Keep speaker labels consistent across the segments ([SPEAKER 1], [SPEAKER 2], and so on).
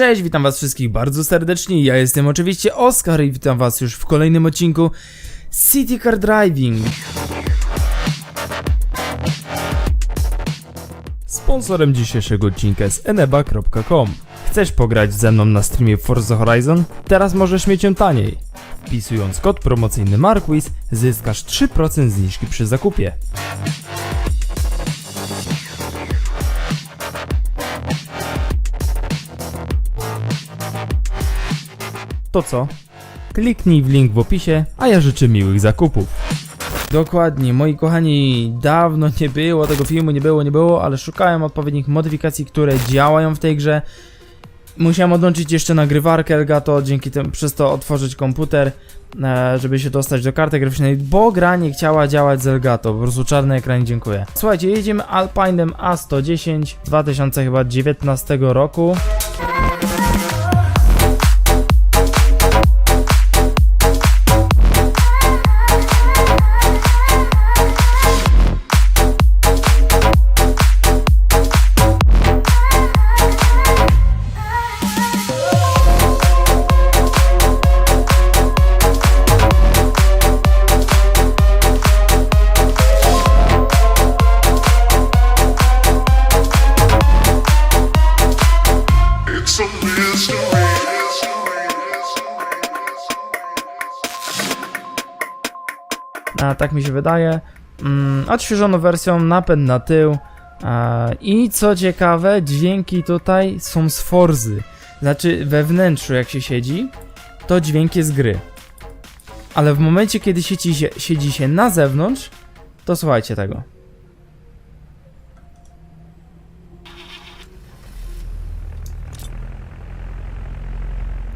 [SPEAKER 1] Cześć, witam was wszystkich bardzo serdecznie, ja jestem oczywiście Oskar i witam was już w kolejnym odcinku City Car Driving. Sponsorem dzisiejszego odcinka jest eneba.com. Chcesz pograć ze mną na streamie Forza Horizon? Teraz możesz mieć ją taniej. Wpisując kod promocyjny Marquis zyskasz 3% zniżki przy zakupie. To co? Kliknij w link w opisie, a ja życzę miłych zakupów. Dokładnie, moi kochani, dawno nie było tego filmu, nie było, nie było, ale szukałem odpowiednich modyfikacji, które działają w tej grze. Musiałem odłączyć jeszcze nagrywarkę Elgato, dzięki temu przez to otworzyć komputer, e, żeby się dostać do karty graficznej, bo gra nie chciała działać z Elgato, po prostu czarny ekran, dziękuję. Słuchajcie, jedziemy Alpinem A110 2019 roku. Tak mi się wydaje. Mm, odświeżoną wersją, napęd na tył. E, I co ciekawe, dźwięki tutaj są z Forzy. Znaczy we wnętrzu jak się siedzi, to dźwięk jest gry. Ale w momencie kiedy siedzi się, siedzi się na zewnątrz, to słuchajcie tego.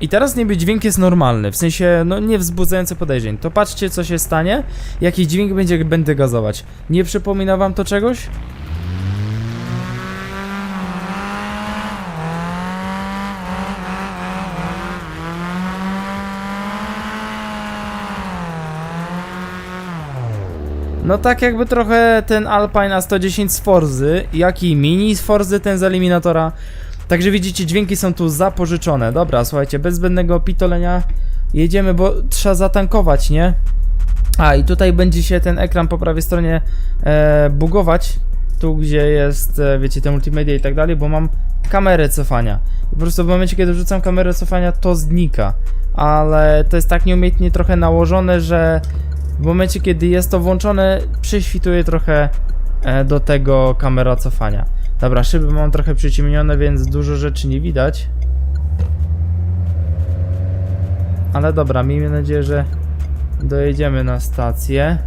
[SPEAKER 1] I teraz niby dźwięk jest normalny, w sensie no nie wzbudzający podejrzeń. To patrzcie co się stanie, jaki dźwięk będzie jak będę gazować. Nie przypomina wam to czegoś? No tak jakby trochę ten Alpine A110 z Forzy, jak i Mini z Forzy ten z Eliminatora. Także widzicie, dźwięki są tu zapożyczone. Dobra, słuchajcie, bez zbędnego pitolenia jedziemy, bo trzeba zatankować, nie? A, i tutaj będzie się ten ekran po prawej stronie e, bugować. Tu, gdzie jest, e, wiecie, te multimedia i tak dalej, bo mam kamerę cofania. I po prostu w momencie, kiedy wrzucam kamerę cofania, to znika. Ale to jest tak nieumiejętnie trochę nałożone, że w momencie, kiedy jest to włączone, prześwituje trochę e, do tego kamera cofania. Dobra, szyby mam trochę przyciemnione, więc dużo rzeczy nie widać. Ale dobra, miejmy nadzieję, że dojedziemy na stację.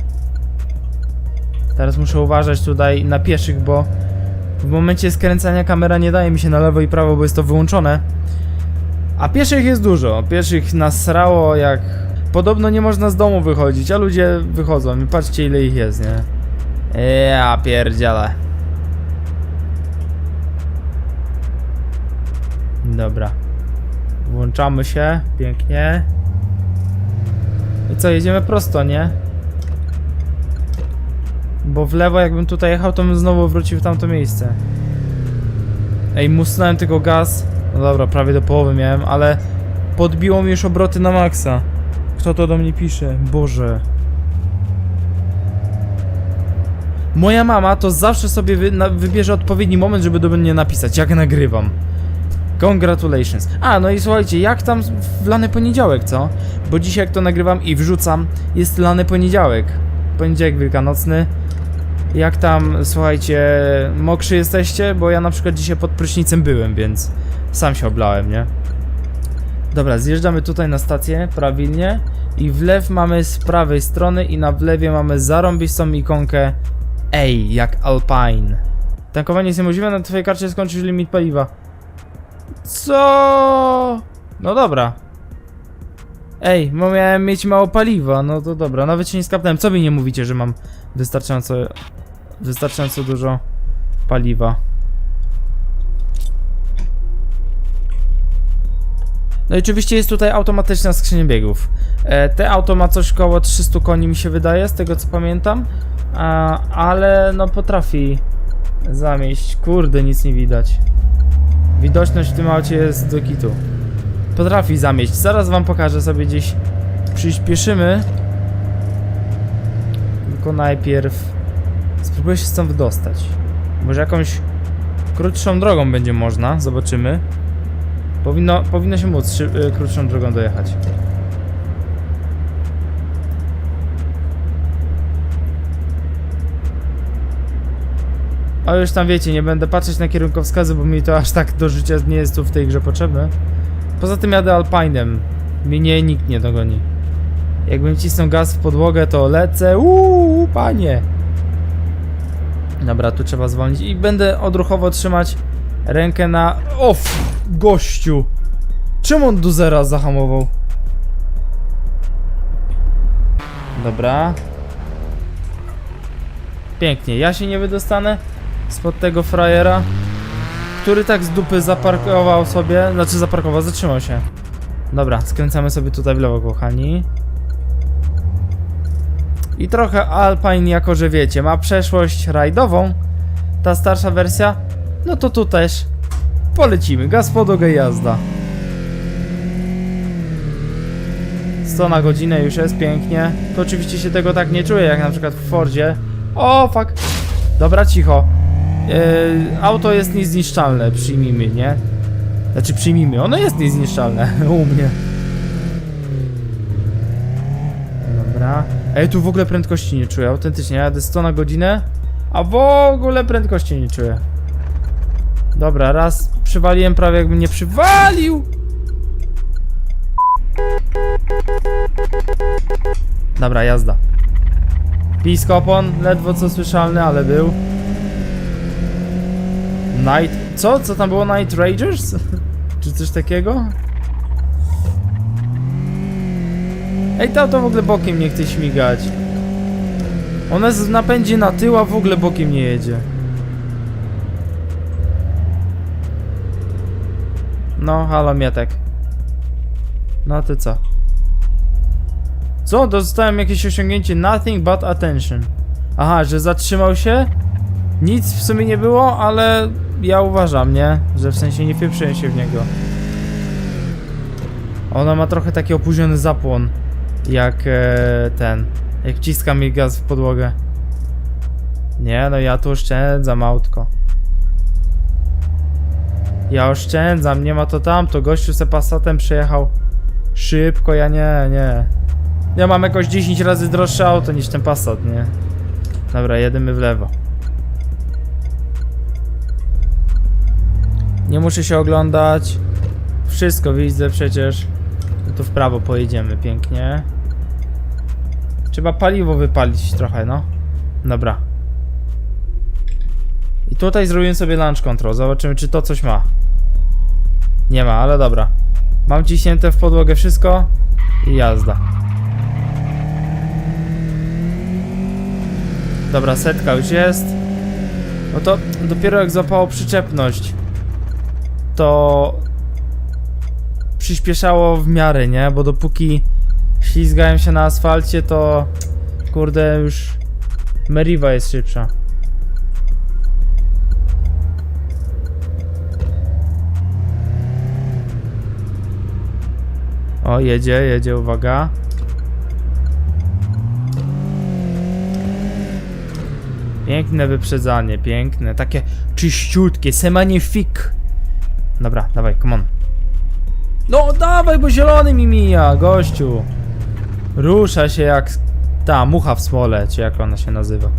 [SPEAKER 1] Teraz muszę uważać tutaj na pieszych, bo w momencie skręcania kamera nie daje mi się na lewo i prawo, bo jest to wyłączone. A pieszych jest dużo. Pieszych nasrało jak... Podobno nie można z domu wychodzić, a ludzie wychodzą i patrzcie ile ich jest, nie? Ja pierdziele. Dobra. Włączamy się, pięknie. I co, jedziemy prosto, nie? Bo w lewo jakbym tutaj jechał, to bym znowu wrócił w tamto miejsce. Ej, musnąłem tylko gaz. No dobra, prawie do połowy miałem, ale podbiło mi już obroty na maksa. Kto to do mnie pisze? Boże. Moja mama to zawsze sobie wy, wybierze odpowiedni moment, żeby do mnie napisać, jak nagrywam. Congratulations. A, no i słuchajcie, jak tam w lany poniedziałek, co? Bo dzisiaj jak to nagrywam i wrzucam, jest lany poniedziałek. Poniedziałek wielkanocny. Jak tam, słuchajcie, mokrzy jesteście? Bo ja na przykład dzisiaj pod prysznicem byłem, więc sam się oblałem, nie? Dobra, zjeżdżamy tutaj na stację, prawilnie. I wlew mamy z prawej strony i na wlewie mamy zarąbistą ikonkę Ej, jak Alpine. Tankowanie jest niemożliwe, na twojej karcie skończysz limit paliwa. Co? No dobra. Ej, bo miałem mieć mało paliwa, no to dobra, nawet się nie skapnąłem. Co wy nie mówicie, że mam wystarczająco, wystarczająco dużo paliwa? No i oczywiście jest tutaj automatyczna skrzynia biegów. E, te auto ma coś koło 300 koni mi się wydaje, z tego co pamiętam. A, ale no potrafi zamieść. Kurde, nic nie widać. Widoczność w tym aucie jest do kitu. Potrafi zamieść. Zaraz wam pokażę sobie gdzieś. Przyspieszymy. Tylko najpierw spróbuję się stąd wydostać. Może jakąś krótszą drogą będzie można. Zobaczymy. Powinno, powinno się móc y, krótszą drogą dojechać. Ale już tam wiecie, nie będę patrzeć na kierunkowskazy, bo mi to aż tak do życia nie jest tu w tej grze potrzebne. Poza tym jadę Alpinem. Mnie nikt nie dogoni. Jakbym cisnął gaz w podłogę, to lecę. Uuu, panie! Dobra, tu trzeba zwolnić i będę odruchowo trzymać rękę na... O, f- gościu! Czemu on do zera zahamował? Dobra. Pięknie, ja się nie wydostanę spod tego frajera, który tak z dupy zaparkował sobie, znaczy zaparkował, zatrzymał się. Dobra, skręcamy sobie tutaj w lewo, kochani. I trochę Alpine, jako że wiecie, ma przeszłość rajdową, ta starsza wersja, no to tu też polecimy, gaz podłogę jazda. 100 na godzinę już jest pięknie. To oczywiście się tego tak nie czuję, jak na przykład w Fordzie. O, fuck. Dobra, cicho. Yy, auto jest niezniszczalne, przyjmijmy, nie? Znaczy przyjmijmy, ono jest niezniszczalne u mnie. Dobra. Ej, tu w ogóle prędkości nie czuję, autentycznie. Jadę 100 na godzinę, a w ogóle prędkości nie czuję. Dobra, raz przywaliłem prawie jakbym nie przywalił. Dobra, jazda. Piskopon, ledwo co słyszalny, ale był. Night... Co? Co tam było? Night Rangers? Czy coś takiego? Ej, to to w ogóle bokiem nie chce śmigać. Ona jest w napędzie na tył, a w ogóle bokiem nie jedzie. No, halo Mietek. No ty co? Co? Dostałem jakieś osiągnięcie nothing but attention. Aha, że zatrzymał się? Nic w sumie nie było, ale ja uważam, nie? Że w sensie nie wpieprzyłem się w niego. Ona ma trochę taki opóźniony zapłon. Jak e, ten. Jak wciska mi gaz w podłogę. Nie, no ja tu oszczędzam autko. Ja oszczędzam, nie ma to tamto. Gościu se Passatem przyjechał. Szybko, ja nie, nie. Ja mam jakoś 10 razy droższe auto niż ten Passat, nie? Dobra, jedziemy w lewo. Nie muszę się oglądać. Wszystko widzę przecież. No to w prawo pojedziemy pięknie. Trzeba paliwo wypalić trochę, no. Dobra. I tutaj zrobiłem sobie launch control. Zobaczymy, czy to coś ma. Nie ma, ale dobra. Mam ciśnięte w podłogę wszystko i jazda. Dobra, setka już jest. No to dopiero jak złapało przyczepność, to przyspieszało w miarę, nie? Bo dopóki ślizgałem się na asfalcie, to kurde już Meriva jest szybsza. O, jedzie, jedzie, uwaga. Piękne wyprzedzanie, piękne, takie czyściutkie, semanifik. Dobra, dawaj, come on. No dawaj, bo zielony mi mija, gościu. Rusza się jak ta mucha w smole, czy jak ona się nazywa.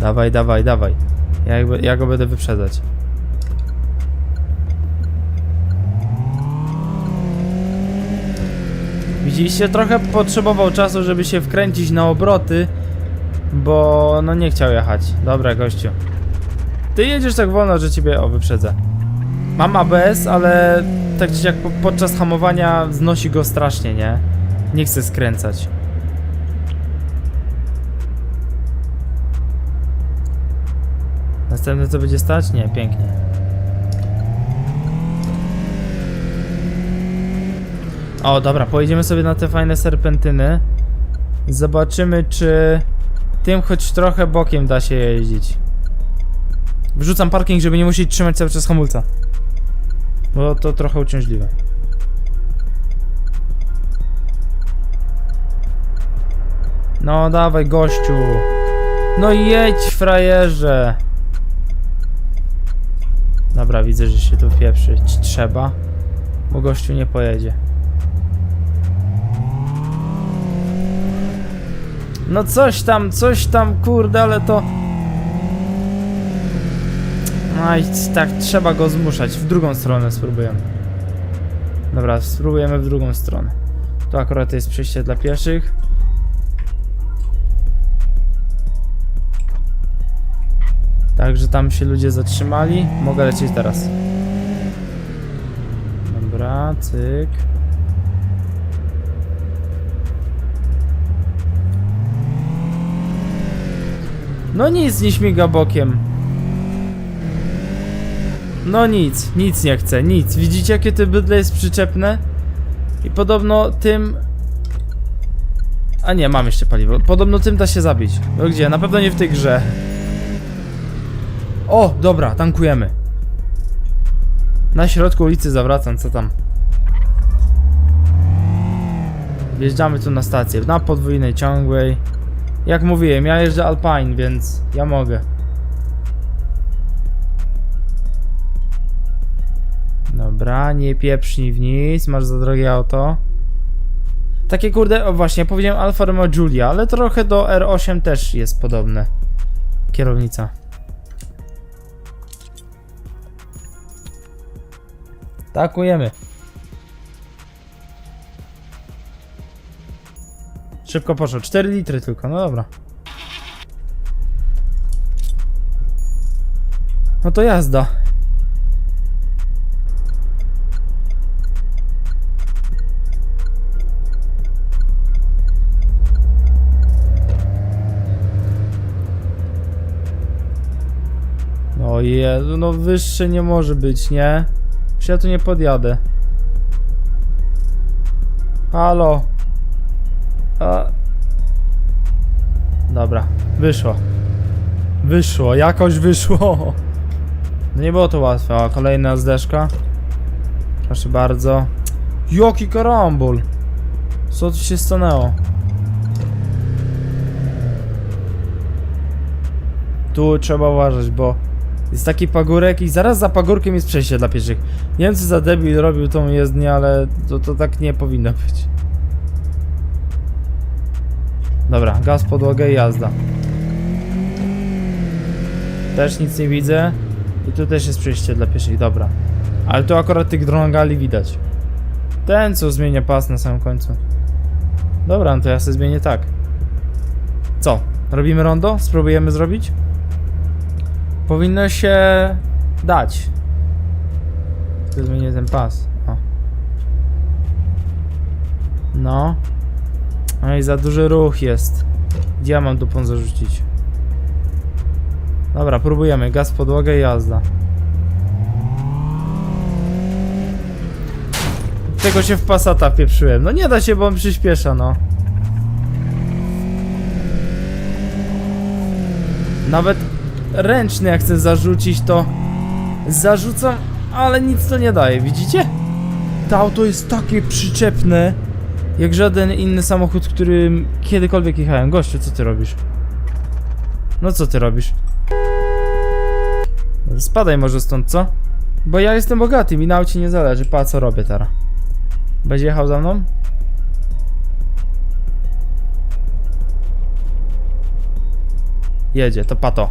[SPEAKER 1] Dawaj, dawaj, dawaj. Ja, jakby, ja go będę wyprzedzać. Widzieliście, trochę potrzebował czasu, żeby się wkręcić na obroty, bo no nie chciał jechać. Dobra, gościu. Ty jedziesz tak wolno, że ciebie o wyprzedzę. Mam ABS, ale tak czy jak po, podczas hamowania znosi go strasznie, nie? Nie chcę skręcać. Następne co będzie stać? Nie, pięknie. O, dobra, pojedziemy sobie na te fajne serpentyny. Zobaczymy, czy tym choć trochę bokiem da się jeździć. Wrzucam parking, żeby nie musieć trzymać cały czas hamulca. Bo to trochę uciążliwe. No dawaj gościu. No jedź frajerze. Dobra, widzę, że się tu pieprzyć trzeba. Bo gościu nie pojedzie. No coś tam, coś tam, kurde, ale to... No i tak, trzeba go zmuszać. W drugą stronę spróbujemy. Dobra, spróbujemy w drugą stronę. Tu akurat jest przejście dla pieszych. Także tam się ludzie zatrzymali. Mogę lecieć teraz. Dobra, cyk. No nic, nie śmiga bokiem. No nic, nic nie chce, nic. Widzicie jakie to bydle jest przyczepne? I podobno tym... A nie, mam jeszcze paliwo. Podobno tym da się zabić. No gdzie? Na pewno nie w tej grze. O, dobra, tankujemy. Na środku ulicy zawracam, co tam? Wjeżdżamy tu na stację, na podwójnej ciągłej. Jak mówiłem, ja jeżdżę Alpine, więc ja mogę. Dobra, nie pieprznij w nic, masz za drogie auto. Takie kurde, o właśnie, powiedziałem Alfa Romeo Giulia, ale trochę do R8 też jest podobne. Kierownica. Takujemy. Szybko poszło. 4 litry tylko, no dobra. No to jazda. Jezu, no wyższe nie może być, nie? Przecież ja tu nie podjadę. Halo. A. Dobra, wyszło. Wyszło, jakoś wyszło. No nie było to łatwe. O, kolejna zdeszka. Proszę bardzo. Jaki karambol. Co tu się stanęło? Tu trzeba uważać, bo jest taki pagórek i zaraz za pagórkiem jest przejście dla pieszych. Nie wiem co za debil robił tą jezdnię, ale to, to tak nie powinno być. Dobra, gaz, podłogę i jazda. Też nic nie widzę. I tu też jest przejście dla pieszych, dobra. Ale tu akurat tych drągali widać. Ten co zmienia pas na samym końcu. Dobra, no to ja sobie zmienię tak. Co? Robimy rondo? Spróbujemy zrobić? Powinno się dać. Tylko zmienię ten pas. O. No. No i za duży ruch jest. Gdzie ja mam dupą zarzucić? Dobra, próbujemy. Gaz, podłogę i jazda. Tego się w Passata pieprzyłem. No nie da się, bo on przyspiesza, no. Nawet ręczny jak chcę zarzucić, to zarzucam, ale nic to nie daje, widzicie? To auto jest takie przyczepne, jak żaden inny samochód, którym kiedykolwiek jechałem. Gościu, co ty robisz? No co ty robisz? Spadaj może stąd, co? Bo ja jestem bogaty, mi na aucie nie zależy, pa co robię teraz. Będzie jechał za mną? Jedzie, to pato.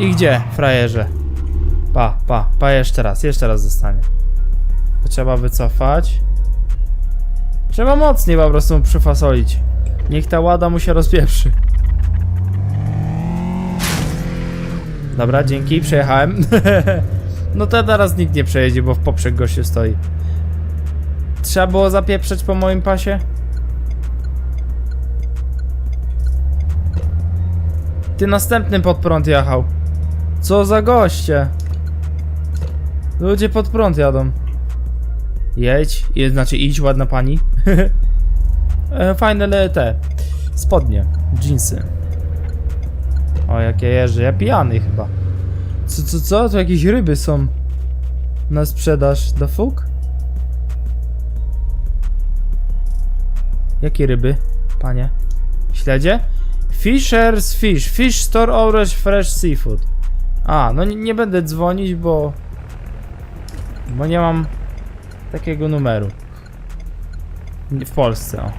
[SPEAKER 1] I gdzie, frajerze? Pa, pa, pa jeszcze raz, jeszcze raz zostanie. To trzeba wycofać. Trzeba mocniej po prostu przyfasolić. Niech ta łada mu się rozpieprzy. Dobra, dzięki, przejechałem. no to teraz nikt nie przejedzie, bo w poprzek gościu stoi. Trzeba było zapieprzeć po moim pasie? Ty następny pod prąd jechał. Co za goście? Ludzie pod prąd jadą. Jedź, je, znaczy idź, ładna pani. e, fajne te spodnie, jeansy. O, jak ja jeżdżę, ja pijany chyba. Co, co, co? To jakieś ryby są na sprzedaż. The fuck? Jakie ryby, panie? Śledzie? Fisher's Fish. Fish Store Orange Fresh Seafood. A, no nie, nie będę dzwonić, bo... Bo nie mam takiego numeru. W Polsce, o.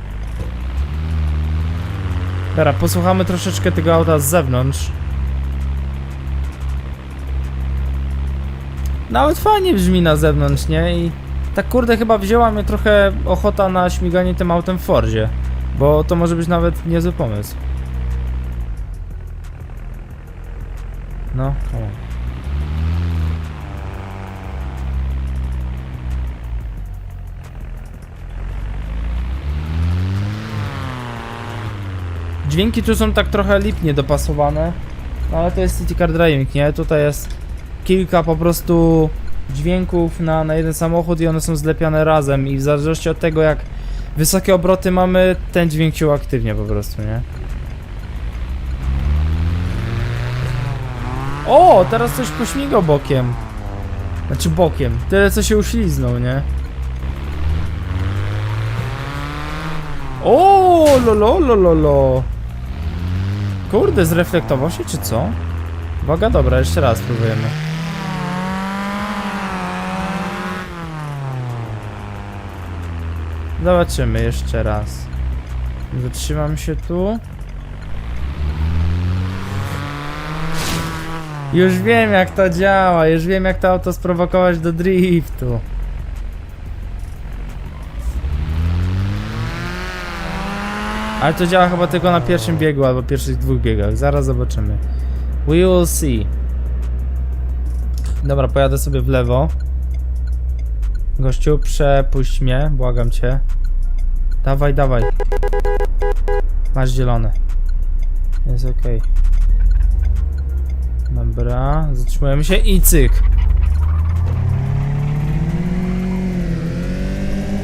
[SPEAKER 1] Dobra, posłuchamy troszeczkę tego auta z zewnątrz. Nawet fajnie brzmi na zewnątrz, nie? I tak kurde chyba wzięła mnie trochę ochota na śmiganie tym autem w Fordzie. Bo to może być nawet niezły pomysł. No, come. Dźwięki tu są tak trochę lipnie dopasowane, no ale to jest City Car Driving, nie? Tutaj jest kilka po prostu dźwięków na, na jeden samochód i one są zlepiane razem i w zależności od tego jak wysokie obroty mamy, ten dźwięk się uaktywnia po prostu, nie? O, teraz coś pośmigał bokiem. Znaczy bokiem. Tyle co się uśliznął, nie? O, lolo, lolo, lo. Kurde, zreflektował się, czy co? Uwaga, dobra, jeszcze raz spróbujemy. Zobaczymy jeszcze raz. Zatrzymam się tu. Już wiem jak to działa, już wiem jak to auto sprowokować do driftu. Ale to działa chyba tylko na pierwszym biegu albo pierwszych dwóch biegach. Zaraz zobaczymy. We will see. Dobra, pojadę sobie w lewo. Gościu, przepuść mnie, błagam cię. Dawaj, dawaj. Masz zielone. Jest okej. Dobra, zatrzymujemy się i cyk.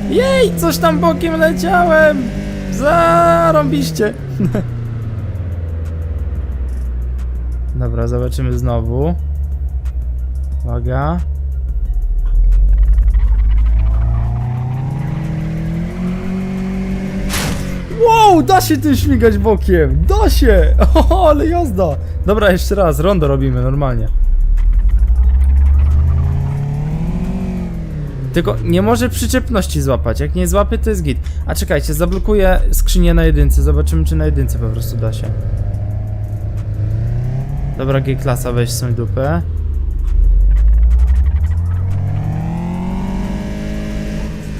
[SPEAKER 1] Jej, coś tam bokiem leciałem! Zarąbiście! Dobra, zobaczymy znowu. Uwaga. Wow, da się tym śmigać bokiem! Da się! O, ale jazda! Dobra, jeszcze raz, rondo robimy normalnie. Tylko nie może przyczepności złapać. Jak nie złapie, to jest git. A czekajcie, zablokuję skrzynię na jedynce. Zobaczymy, czy na jedynce po prostu da się. Dobra, G-klasa, weź sobie dupę.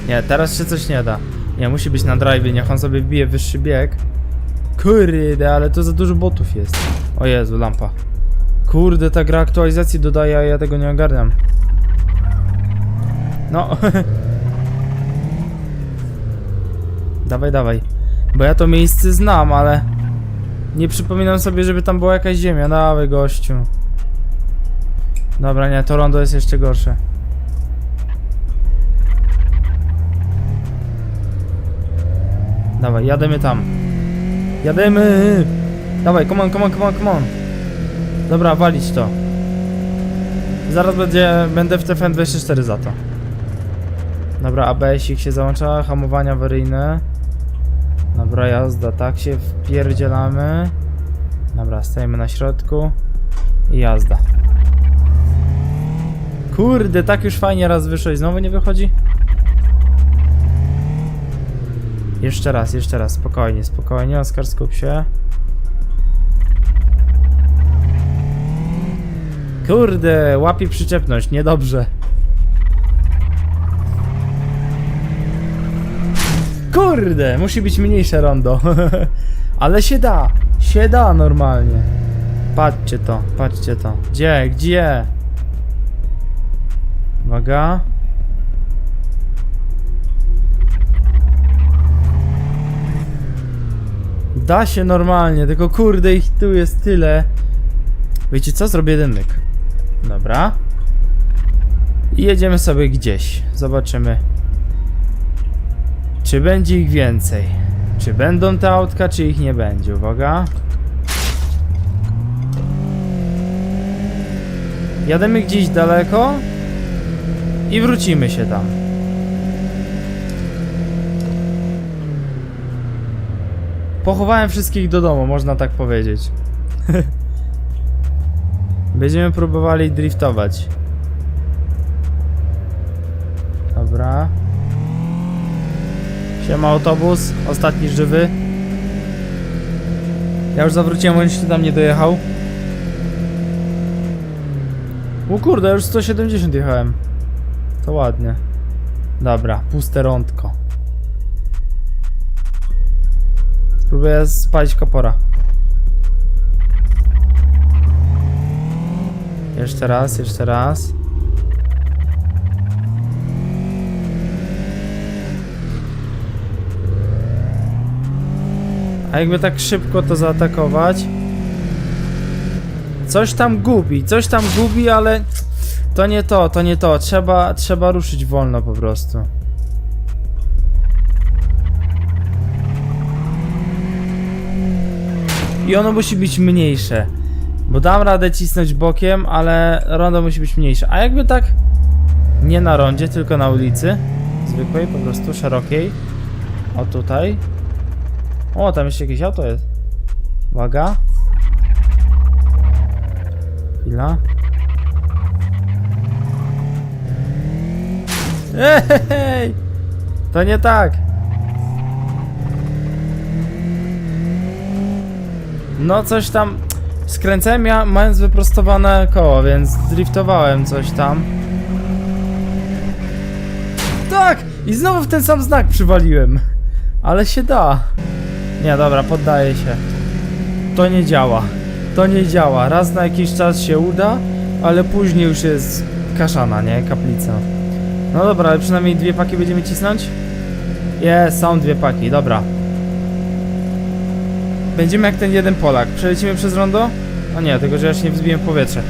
[SPEAKER 1] Nie, teraz się coś nie da. Nie, musi być na drive, niech on sobie wbije wyższy bieg. Kurde, ale to za dużo botów jest. O Jezu, lampa. Kurde, ta gra aktualizacji dodaje, a ja tego nie ogarniam. No. dawaj, dawaj. Bo ja to miejsce znam, ale... Nie przypominam sobie, żeby tam była jakaś ziemia. Dawaj, gościu. Dobra, nie, to rondo jest jeszcze gorsze. Dawaj, jademy tam. Jademy! Dawaj, come on, come on, come on, come on. Dobra, walić to. Zaraz będzie, będę w TFN24 za to. Dobra, ABS-ik się załącza, hamowania awaryjne. Dobra, jazda, tak się wpierdzielamy. Dobra, stajemy na środku. I jazda. Kurde, tak już fajnie raz wyszło i znowu nie wychodzi? Jeszcze raz, jeszcze raz, spokojnie, spokojnie, Oskar, skup się. Kurde, łapie przyczepność, niedobrze. Kurde, musi być mniejsze rondo. Ale się da, się da normalnie. Patrzcie to, patrzcie to. Gdzie, gdzie? Uwaga. Da się normalnie, tylko kurde ich tu jest tyle. Wiecie co? Zrobię jeden myk. Dobra. I jedziemy sobie gdzieś. Zobaczymy. Czy będzie ich więcej? Czy będą te autka, czy ich nie będzie? Uwaga. Jademy gdzieś daleko i wrócimy się tam. Pochowałem wszystkich do domu, można tak powiedzieć. Będziemy próbowali driftować. Dobra. Siema autobus, ostatni żywy. Ja już zawróciłem, on jeszcze tam nie dojechał. O kurde, już 170 jechałem. To ładnie. Dobra, puste rądko. Spróbuję spalić kapora. Jeszcze raz, jeszcze raz. A jakby tak szybko to zaatakować? Coś tam gubi, coś tam gubi, ale to nie to, to nie to. Trzeba, trzeba ruszyć wolno po prostu. I ono musi być mniejsze. Bo dam radę cisnąć bokiem, ale rondo musi być mniejsze. A jakby tak nie na rondzie, tylko na ulicy zwykłej, po prostu szerokiej. O tutaj. O, tam jeszcze jakieś auto jest. Uwaga. Chwila. Ej! To nie tak. No coś tam skręcałem ja mając wyprostowane koło, więc driftowałem coś tam. Tak! I znowu w ten sam znak przywaliłem. Ale się da. Nie, dobra, poddaję się. To nie działa. To nie działa. Raz na jakiś czas się uda, ale później już jest kaszana, nie? Kaplica. No dobra, ale przynajmniej dwie paki będziemy cisnąć? Jest, są dwie paki, dobra. Będziemy jak ten jeden Polak. Przelecimy przez rondo? O nie, tylko że ja się nie wzbiłem w powietrze.